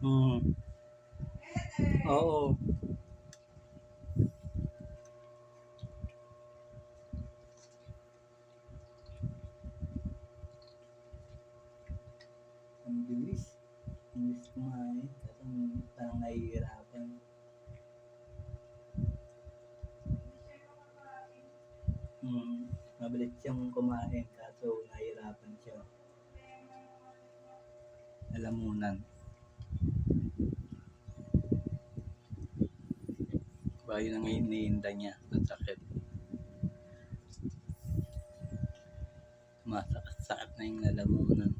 Mm. Oo. Ang bilis. Ang bilis kumain. Kasi parang nahihirapan. Hmm. Mabilis siyang kumain kaso nahihirapan siya. Lalamunan. Ba yun ang iniinda niya. Ang sakit. Masakit-sakit na yung lalamunan.